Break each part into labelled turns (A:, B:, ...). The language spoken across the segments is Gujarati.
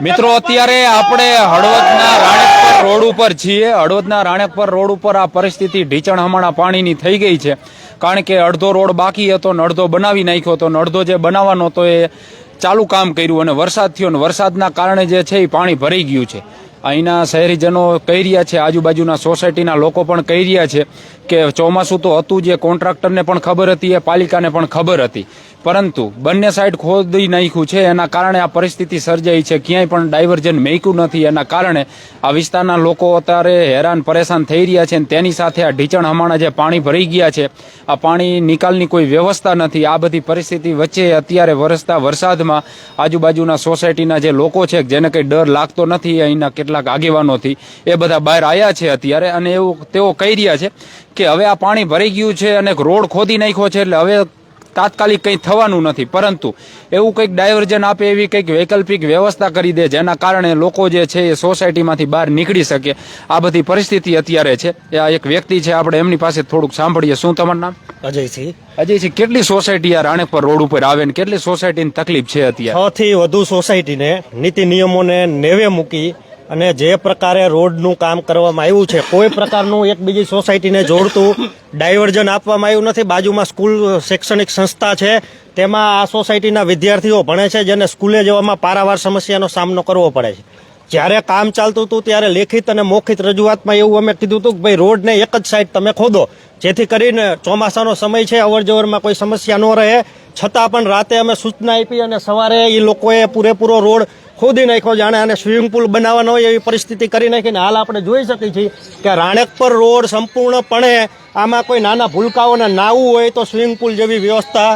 A: મિત્રો અત્યારે આપણે હળવદના રાણેકપર રોડ ઉપર છીએ. હળવદના રાણેકપર રોડ ઉપર આ પરિસ્થિતિ ઢીચણ હમણાં પાણીની થઈ ગઈ છે. કારણ કે અડધો રોડ બાકી હતો ને અડધો બનાવી નાખ્યો હતો ને અડધો જે બનાવવાનો હતો એ ચાલુ કામ કર્યું અને વરસાદ થયો ને વરસાદના કારણે જે છે એ પાણી ભરાઈ ગયું છે. અહીંના શહેરીજનો કહી રહ્યા છે, આજુબાજુના સોસાયટીના લોકો પણ કહી રહ્યા છે કે ચોમાસું તો હતું જે કોન્ટ્રાક્ટરને પણ ખબર હતી, એ પાલિકાને પણ ખબર હતી. પરંતુ બંને સાઈડ ખોદી નાખ્યું છે, એના કારણે આ પરિસ્થિતિ સર્જાઈ છે. ક્યાંય પણ ડાયવર્જન મેક્યું નથી, એના કારણે આ વિસ્તારના લોકો અત્યારે હેરાન, પરેશાન થઈ રહ્યા છે અને તેની સાથે આ ઢીચણ હમણાં જે પાણી ભરી ગયા છે, આ પાણી નિકાલની કોઈ વ્યવસ્થા નથી. આ બધી પરિસ્થિતિ વચ્ચે અત્યારે વરસતા વરસાદમાં આજુબાજુના સોસાયટીના જે લોકો છે, જેને કંઈ ડર લાગતો નથી, અહીંના કેટલાક આગેવાનોથી એ બધા બહાર આવ્યા છે અત્યારે અને એવું તેઓ કહી રહ્યા છે કે હવે આ પાણી ભરાઈ ગયું છે અને રોડ ખોદી નાખ્યો છે એટલે હવે તાત્કાલિક કંઈ થવાનું નથી. પરંતુ એવું કંઈક ડાયવર્જન આપે એવી કંઈક વૈકલ્પિક વ્યવસ્થા કરી દે જેના કારણે લોકો જે છે એ સોસાયટીમાંથી બહાર નીકળી શકે. આ બધી પરિસ્થિતિ અત્યારે છે. આ એક વ્યક્તિ છે આપણે એમની પાસે થોડુંક સાંભળીએ. શું તમારું નામ?
B: અજયસિંહ.
A: અજયસિંહ કેટલી સોસાયટી આ રાણેપર રોડ ઉપર આવે ને કેટલી સોસાયટીની તકલીફ છે અત્યારે?
B: છ થી વધુ સોસાયટીને નીતિ નિયમોને નેવે મૂકી અને જે પ્રકારે રોડનું કામ કરવામાં આવ્યું છે, કોઈ પ્રકારનું એક બીજી સોસાયટીને જોડતું ડાયવર્જન આપવામાં આવ્યું નથી. બાજુમાં સ્કૂલ, શૈક્ષણિક સંસ્થા છે. તેમાં આ સોસાયટીના વિદ્યાર્થીઓ ભણે છે, જેને સ્કૂલે જવામાં પારાવાર સમસ્યાનો સામનો કરવો પડે છે. જ્યારે કામ ચાલતું હતું, ત્યારે લેખિત અને મૌખિત રજૂઆતમાં એવું અમે કીધું હતું કે ભાઈ, રોડને એક જ સાઈડ તમે ખોદો. જેથી કરીને ચોમાસાનો સમય છે અવર જવરમાં કોઈ સમસ્યા ન રહે. છતાં પણ રાતે અમે સૂચના આપી અને સવારે એ લોકોએ પૂરેપૂરો રોડ ખોદી નાખ્યો જાણે આને સ્વિમિંગ પુલ બનાવવાનો હોય એવી પરિસ્થિતિ કરી નાખીને હાલ આપણે જોઈ શકીએ છીએ કે રાણેકપર રોડ સંપૂર્ણપણે આમાં કોઈ નાના ભૂલકાઓને નાવું હોય તો સ્વિમિંગ પુલ જેવી વ્યવસ્થા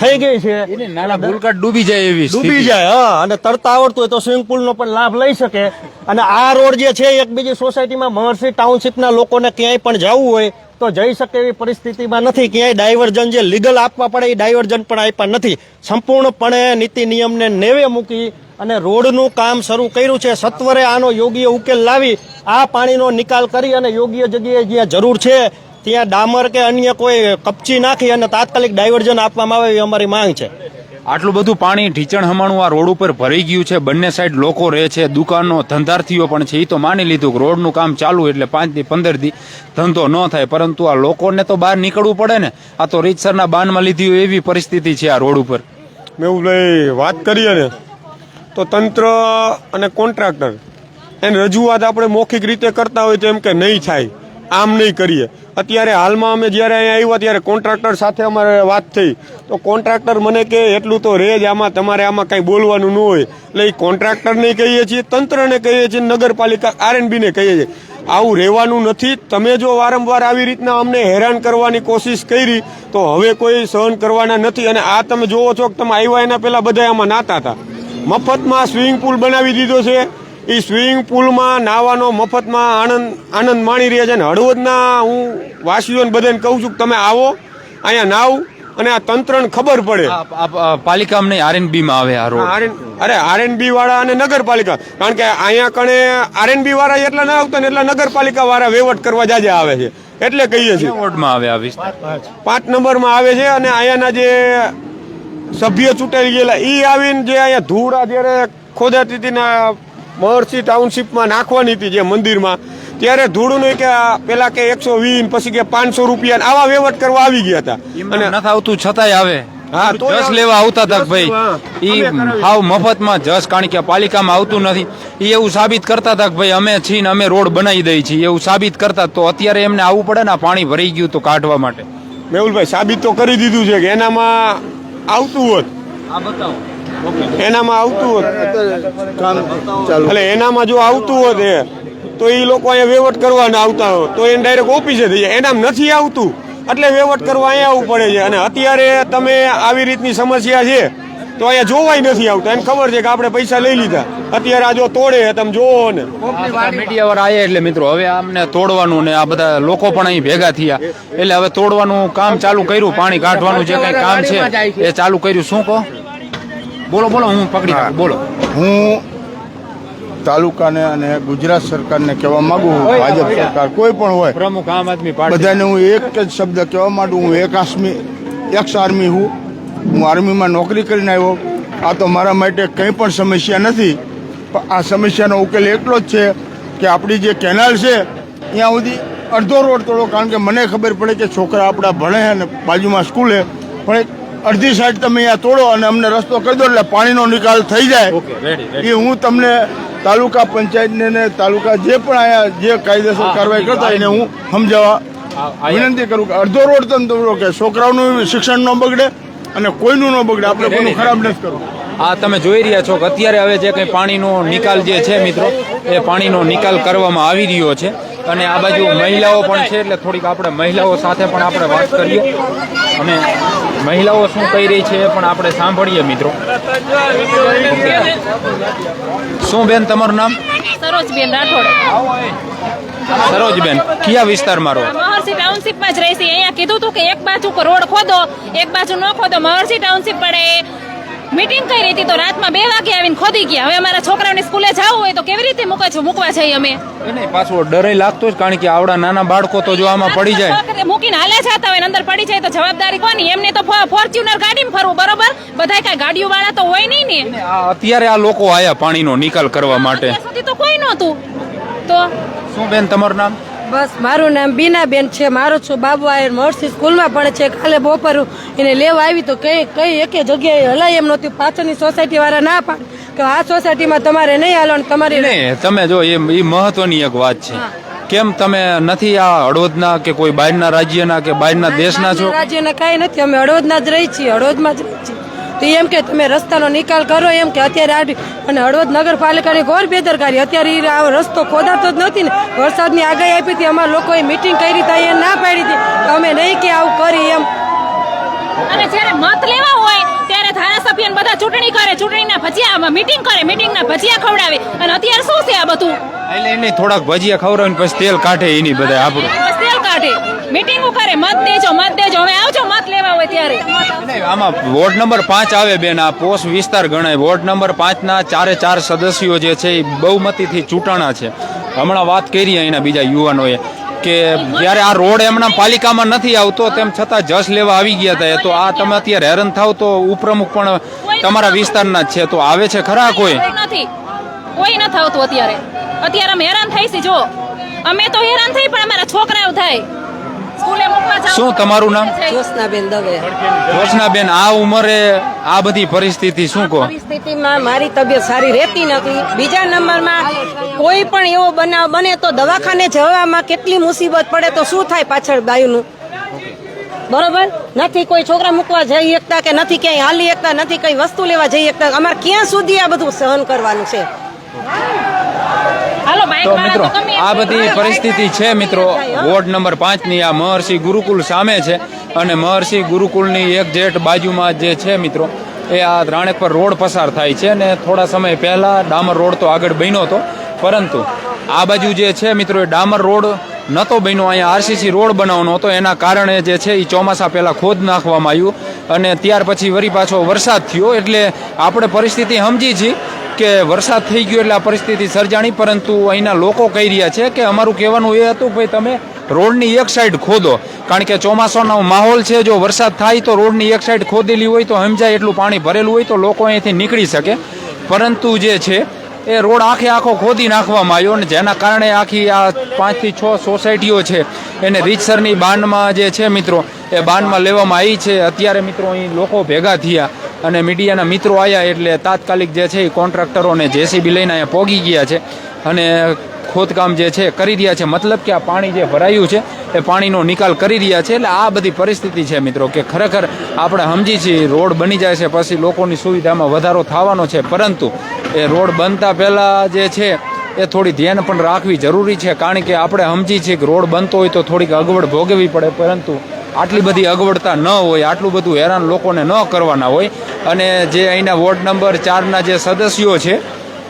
B: થઈ ગઈ છે.
A: નાના ભૂલકા ડૂબી જાય એવી
B: ડૂબી જાય હા અને તરતા આવડતું હોય તો સ્વિમિંગ પુલનો પણ લાભ લઈ શકે. અને આ રોડ જે છે એક બીજી સોસાયટીમાં મહર્ષિ ટાઉનશીપના લોકોને ક્યાંય પણ જવું હોય તો જઈ શકે એવી પરિસ્થિતિમાં નથી. ક્યાંય ડાયવર્જન જે લીગલ આપવા પડે એ ડાયવર્જન પણ આપ્યા નથી. સંપૂર્ણપણે નીતિ નિયમને નેવે મૂકી અને રોડનું કામ શરૂ કર્યું છે. સત્વરે આનો યોગ્ય ઉકેલ લાવી આ પાણીનો નિકાલ કરી અને યોગ્ય જગ્યાએ જ્યાં જરૂર છે ત્યાં ડામર કે અન્ય કોઈ કપચી નાખી અને તાત્કાલિક ડાયવર્જન આપવામાં આવે એવી અમારી માંગ છે.
A: આટલું બધું પાણી ઢીચણ હમાણું આ રોડ ઉપર ભરાઈ ગયું છે. બંને સાઈડ લોકો રહે છે દુકાનો ધંધાર્થીઓ પણ છે. એ તો માની લીધું કે રોડનું કામ ચાલુ એટલે પાંચથી પંદર દી ધંધો ન થાય. પરંતુ આ લોકોને તો બહાર નીકળવું પડે ને. આ તો રીતસરના બાનમાં લીધી હોય એવી પરિસ્થિતિ છે આ રોડ ઉપર.
C: મેહુલભાઈ વાત કરીએ ને. તો તંત્ર અને કોન્ટ્રાક્ટર એની રજૂઆત આપણે મૌખિક રીતે કરતા હોય તો એમ કે નહીં થાય. આમ નહીં કરીએ. અત્યારે હાલમાં અમે જ્યારે અહીંયા આવ્યા ત્યારે કોન્ટ્રાક્ટર સાથે અમારે વાત થઈ. તો કોન્ટ્રાક્ટર મને કે એટલું તો રહે જ આમાં, તમારે આમાં કાંઈ બોલવાનું ન હોય. એટલે એ કોન્ટ્રાક્ટરને કહીએ છીએ, તંત્રને કહીએ છીએ, નગરપાલિકા, આરએનબીને કહીએ છીએ. આવું રહેવાનું નથી. તમે જો વારંવાર આવી રીતના અમને હેરાન કરવાની કોશિશ કરી, તો હવે કોઈ સહન કરવાના નથી. અને આ તમે જોવો છો કે તમે આવ્યા એના પહેલાં બધા આમાં નાતા હતા. મફતમાં સ્વિમિંગ પુલ બનાવી દીધો છે. એ સ્વિમિંગ પુલમાં નાવાનો મફતમાં આનંદ આનંદ માણી રહ્યા છે અને હળવદના હું વાસીઓને બધાને કહું છું કે તમે આવો અહીંયા નાવ અને આ તંત્રને ખબર પડે.
A: પાલિકા આ- આ પાલિકામાં નહીં આરએનબી માં આવે આ રોડ.
C: આરએન અરે આરએનબી વાળા અને નગરપાલિકા. કારણ કે અહીંયા કણે આરએનબી વાળા એટલા ના આવતા ને એટલા નગરપાલિકા વાળા વહીવટ કરવા જાજે આવે છે. એટલે કહીએ છીએ.
A: વોર્ડમાં આવે આ વિસ્તાર?
C: પાંચ નંબરમાં આવે છે અને અહીંયાના જે સભ્ય ચૂંટાઈ ગયેલા. એ આવીને જે અહીંયા ધૂળ જ્યારે ખોદાતી હતી ને મહર્ષિ ટાઉનશીપમાં નાખવાની હતી જે મંદિરમાં ત્યારે ધૂળનું કે આ પેલા કે એકસો વીસ પછી કે પાંચસો રૂપિયા આવા વહીવટ કરવા આવી ગયા હતા.
A: અને નથી આવતું છતાંય આવે.
C: હા, તો
A: જસ લેવા આવતા હતા કે ભાઈ
C: એ
A: હાવ મફતમાં જસ કારણ કે પાલિકામાં આવતું નથી. ઈ એવું સાબિત કરતા હતા કે ભાઈ અમે છીએ અમે રોડ બનાવી દઈએ છીએ. એવું સાબિત કરતા તો અત્યારે એમને આવવું પડે ને પાણી ભરાઈ ગયું તો કાઢવા માટે.
C: મેહુલભાઈ સાબિત તો કરી દીધું છે કે એનામાં આવતું હોત. એનામાં આવતું હોત. એટલે એનામાં જો આવતું હોત એ તો એ લોકો અહીંયા વહીવટ કરવાના આવતા હોત. તો એને ડાયરેક્ટ ઓફિસે થઈ જાય. એનામ નથી આવતું. એટલે વહીવટ કરવા અહીંયા આવવું પડે છે. અને અત્યારે તમે આવી રીતની સમસ્યા છે તો અહીંયા જોવાય નથી આવતા. એને ખબર છે કે આપણે પૈસા લઈ લીધા. અત્યારે આ જો તોડે તમે જોવો ને.
A: મીડિયા વાળા આયા એટલે મિત્રો હવે આમને તોડવાનું ને આ બધા લોકો પણ અહીં ભેગા થયા. એટલે હવે તોડવાનું કામ ચાલુ કર્યું પાણી કાઢવાનું જે કઈ કામ છે એ ચાલુ કર્યું. શું કહો? બોલો બોલો હું પકડી બોલો.
D: હું તાલુકાને અને ગુજરાત સરકારને કહેવા માંગુ છું ભાજપ સરકાર કોઈ પણ હોય.
A: પ્રમુખ આમ આદમી પાર્ટી.
D: બધાને હું એક જ શબ્દ કહેવા માંગુ હું એક આર્મી એક્સ આર્મી હું. હું આર્મીમાં નોકરી કરીને આવ્યો. આ તો મારા માટે કંઈ પણ સમસ્યા નથી. આ સમસ્યાનો ઉકેલ એટલો જ છે કે આપણી જે કેનાલ છે ત્યાં સુધી અડધો રોડ તોડો. કારણ કે મને ખબર પડે કે છોકરા આપણા ભણે અને બાજુમાં સ્કૂલે પણ એક અડધી સાઈડ તમે અહીંયા તોડો અને અમને રસ્તો કરી દો એટલે પાણીનો નિકાલ થઈ જાય. એ હું તમને તાલુકા પંચાયતને ને તાલુકા જે પણ અહીંયા જે કાયદેસર કાર્યવાહી કરતા એને હું. સમજાવવા વિનંતી કરું કે અડધો રોડ તમે તોડો કે છોકરાઓનું શિક્ષણ ન બગડે અને કોઈનું ન બગડે. આપણે કોઈનું ખરાબ નથી કરવું.
A: આ તમે જોઈ રહ્યા છો કે અત્યારે હવે જે કંઈ પાણીનો નિકાલ જે છે મિત્રો એ પાણીનો નિકાલ કરવામાં આવી રહ્યો છે. અને આ બાજુ મહિલાઓ પણ છે એટલે થોડીક આપણે મહિલાઓ સાથે પણ આપણે વાત કરીએ. અને મહિલાઓ શું કહી રહી છે એ પણ આપણે સાંભળીએ મિત્રો. શું બેન તમારું નામ?
E: સરોજબેન રાઠોડ.
A: સરોજબેન કયા વિસ્તારમાં મારો
E: મહર્ષિ ટાઉનશીપમાં જ રહેશે. અહીંયા કીધું હતું કે એક બાજુ રોડ ખોદો એક બાજુ ન ખોદો મહર્ષિ ટાઉનશીપ પડે. મીટિંગ કરી હતી તો રાતમાં બે વાગે આવીને ખોદી ગયા. હવે અમારા છોકરાઓને સ્કૂલે જવું હોય તો કેવી રીતે મૂકે છે? મૂકવા જઈએ અમે.
A: નહીં પાછો ડરે લાગતો જ કારણ કે આવડા નાના બાળકો તો જો આમાં પડી જાય.
E: મૂકીને હાલે જતા હોય અંદર પડી જાય તો જવાબદારી કોની? એમને તો ફોર્ચ્યુનર ગાડીમાં ફરવું બરોબર? બધા કઈ ગાડીઓ વાળા તો હોય નહીં ને.
A: અત્યારે આ લોકો આયા પાણીનો નિકાલ કરવા માટે.
E: સુધી તો કોઈ નહોતું. તો?
A: શું બેન તમારું નામ?
F: બસ મારું નામ બીનાબેન છે. મારો છો બાબુ આયર. મહર્ષિ સ્કૂલમાં ભણે છે. કાલે બપોર એને લેવા આવી તો કઈ કઈ એકે જગ્યાએ હલાય એમ નહોતી. પાછળની સોસાયટી વાળા ના પાડ કે આ સોસાયટીમાં તમારે નહીં હાલવાનું તમારી
A: નહીં તમે જો એ એ મહત્વની એક વાત છે. કેમ તમે નથી આ હળવદના કે કોઈ બહારના રાજ્યના કે બહારના દેશના છો?
F: રાજ્યના કાંઈ નથી. અમે હળવદના જ રહી છીએ. હળવદમાં જ રહી છીએ. તો એમ કે તમે રસ્તાનો નિકાલ કરો એમ કે અત્યારે આ અને હળવદ નગરપાલિકાની ઘોર બેદરકારી. અત્યારે એ આ રસ્તો ખોદાતો જ નથી ને. વરસાદની આગાહી આપી હતી અમારા લોકોએ મિટિંગ કરી હતી એ ના પાડી હતી. તો અમે નહીં કે આવું કરી એમ.
E: અને જ્યારે મત લેવા હોય ત્યારે ધારાસભ્ય બધા ચૂંટણી કરે ચૂંટણીના ભજીયા મીટિંગ કરે મીટિંગના ભજીયા ખવડાવે. અને અત્યારે શું છે આ બધું?
A: એટલે એને થોડાક ભજીયા ખવડાવીને પછી તેલ કાઢે એની બધા આપણું
E: તેલ કાઢે. મીટિંગો કરે મત દેજો મત દેજો. હવે આવજો મત લેવા હોય ત્યારે.
A: આમાં વોર્ડ નંબર પાંચ આવે બેન આ પોસ વિસ્તાર ગણાય. વોર્ડ નંબર પાંચના ચારે ચાર સદસ્યો જે છે એ બહુમતીથી ચૂંટાણા છે. હમણાં વાત કરી અહીંના બીજા યુવાનોએ કે જ્યારે આ રોડ એમના પાલિકામાં નથી આવતો તેમ છતાં જસ લેવા આવી ગયા હતા. તો આ તમે અત્યારે હેરાન થાવ તો ઉપપ્રમુખ પણ તમારા વિસ્તારના જ છે. તો આવે છે ખરા કોઈ?
E: કોઈ નથી. કોઈ નથી આવતું અત્યારે. અત્યારે અમે હેરાન થઈ છે જો. અમે તો હેરાન થઈ પણ અમારા છોકરાઓ થાય.
A: શું તમારું નામ?
F: જ્યોત્સનાબેન દવે.
A: જોશનાબેન આ ઉંમરે આ બધી પરિસ્થિતિ શું કહો?
G: પરિસ્થિતિમાં મારી તબિયત સારી રહેતી નથી. બીજા નંબરમાં કોઈ પણ એવો બનાવ બને તો દવાખાને જવામાં કેટલી મુસીબત પડે તો શું થાય પાછળ બાયુનું બરોબર? નથી કોઈ છોકરા મૂકવા જઈ શકતા કે નથી ક્યાંય હાલી શકતા નથી કઈ વસ્તુ લેવા જઈ શકતા. અમારે ક્યાં સુધી આ બધું સહન કરવાનું છે?
A: તો મિત્રો આ બધી પરિસ્થિતિ છે મિત્રો. વોર્ડ નંબર પાંચની આ મહર્ષિ ગુરુકુલ સામે છે અને મહર્ષિ ગુરુકુલની એક જેટ બાજુમાં જે છે મિત્રો એ આ રાણેકપર રોડ પસાર થાય છે અને થોડા સમય પહેલા ડામર રોડ તો આગળ બન્યો હતો. પરંતુ આ બાજુ જે છે મિત્રો એ ડામર રોડ નહોતો બન્યો. અહીંયા આરસીસી રોડ બનાવવાનો હતો. એના કારણે જે છે એ ચોમાસા પહેલાં ખોદ નાખવામાં આવ્યું. અને ત્યાર પછી વરી પાછો વરસાદ થયો. એટલે આપણે પરિસ્થિતિ સમજી છીએ કે વરસાદ થઈ ગયો એટલે આ પરિસ્થિતિ સર્જાણી, પરંતુ અહીંના લોકો કહી રહ્યા છે કે અમારું કહેવાનું એ હતું, ભાઈ, તમે રોડની એક સાઈડ ખોદો. કારણ કે ચોમાસાનો માહોલ છે, જો વરસાદ થાય તો રોડની એક સાઈડ ખોદેલી હોય તો સમજાય, એટલું પાણી ભરેલું હોય તો લોકો અહીંથી નીકળી શકે. પરંતુ જે છે, એ રોડ આખે આખો ખોદી નાખવામાં આવ્યો અને જેના કારણે આખી આ પાંચથી છ સોસાયટીઓ છે, એને રીતસરની બાંધમાં જે છે મિત્રો, એ બાંધમાં લેવામાં આવી છે. અત્યારે મિત્રો અહીં લોકો ભેગા થયા. અને મીડિયાના મિત્રો આવ્યા એટલે તાત્કાલિક જે છે એ કોન્ટ્રાક્ટરોને જેસીબી લઈને અહીંયા પોગી ગયા છે અને ખોદકામ જે છે કરી રહ્યા છે. મતલબ કે આ પાણી જે ભરાયું છે એ પાણીનો નિકાલ કરી રહ્યા છે. એટલે આ બધી પરિસ્થિતિ છે મિત્રો કે ખરેખર આપણે સમજી છીએ રોડ બની જાય છે પછી લોકોની સુવિધામાં વધારો થવાનો છે. પરંતુ એ રોડ બનતા પહેલાં જે છે એ થોડી ધ્યાન પણ રાખવી જરૂરી છે. કારણ કે આપણે સમજી છીએ કે રોડ બનતો હોય તો થોડીક અગવડ ભોગવવી પડે. પરંતુ આટલી બધી અગવડતા ન હોય, આટલું બધું હેરાન લોકોને ન કરવાના હોય. અને જે અહીંના વોર્ડ નંબર ચારના જે સદસ્યો છે,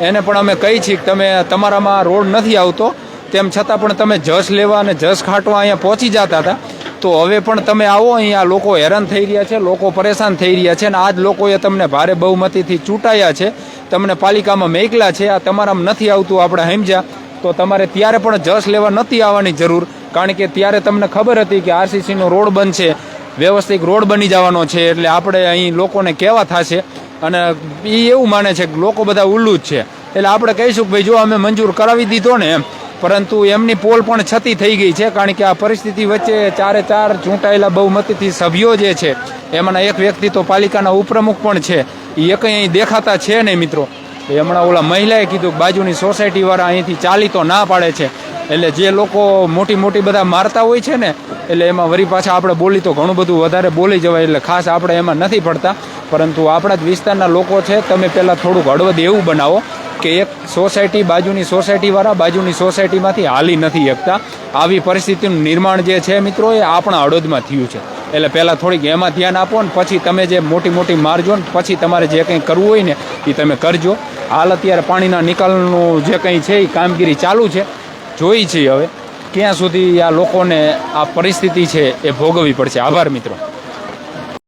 A: એને પણ અમે કહી છીએ કે તમે તમારામાં રોડ નથી આવતો, તેમ છતાં પણ તમે જસ લેવા અને જસ ખાટવા અહીંયા પહોંચી જતા હતા. તો હવે પણ તમે આવો અહીંયા લોકો હેરાન થઈ રહ્યા છે, લોકો પરેશાન થઈ રહ્યા છે, અને આજ લોકોએ તમને ભારે બહુમતીથી ચૂંટાયા છે. તમને પાલિકામાં મેકલા છે, આ તમારામાં નથી આવતું, આપણે હેમજા તો તમારે ત્યારે પણ જસ લેવા નથી આવવાની જરૂર. કારણ કે ત્યારે તમને ખબર હતી કે આરસીસીનો રોડ બનશે, વ્યવસ્થિત રોડ બની જવાનો છે, એટલે આપણે અહીં લોકોને કહેવા થશે. અને એ એવું માને છે કે લોકો બધા ઉલ્લુ જ છે. એટલે આપણે કહીશું કે ભાઈ, જો અમે મંજૂર કરાવી દીધો ને એમ પરંતુ એમની પોલ પણ છતી થઈ ગઈ છે, કારણ કે આ પરિસ્થિતિ વચ્ચે ચારે ચાર ચૂંટાયેલા બહુમતીથી સભ્યો જે છે, એમાંના એક વ્યક્તિ તો પાલિકાના ઉપપ્રમુખ પણ છે. એ કંઈ અહીં દેખાતા છે નહીં મિત્રો. એ હમણાં ઓલા મહિલાએ કીધું બાજુની સોસાયટી વાળા અહીંથી ચાલી તો ના પાડે છે. એટલે જે લોકો મોટી મોટી બધા મારતા હોય છે ને, એટલે એમાં વરી પાછા આપણે બોલી તો ઘણું બધું વધારે બોલી જવાય, એટલે ખાસ આપણે એમાં નથી પડતા. પરંતુ આપણા જ વિસ્તારના લોકો છે, તમે પહેલાં થોડુંક હળવદ એવું બનાવો કે એક સોસાયટી બાજુની સોસાયટીવાળા બાજુની સોસાયટીમાંથી હાલી નથી શકતા. આવી પરિસ્થિતિનું નિર્માણ જે છે મિત્રો, એ આપણા હળવદમાં થયું છે. એટલે પહેલાં થોડીક એમાં ધ્યાન આપો ને, પછી તમે જે મોટી મોટી મારજો ને, પછી તમારે જે કંઈ કરવું હોય ને, એ તમે કરજો. હાલ અત્યારે પાણીના નિકાલનું જે કંઈ છે, એ કામગીરી ચાલુ છે. જોઈ છીએ હવે. ક્યાં સુધી આ લોકોને આ પરિસ્થિતિ છે એ ભોગવવી પડશે? આભાર મિત્રો.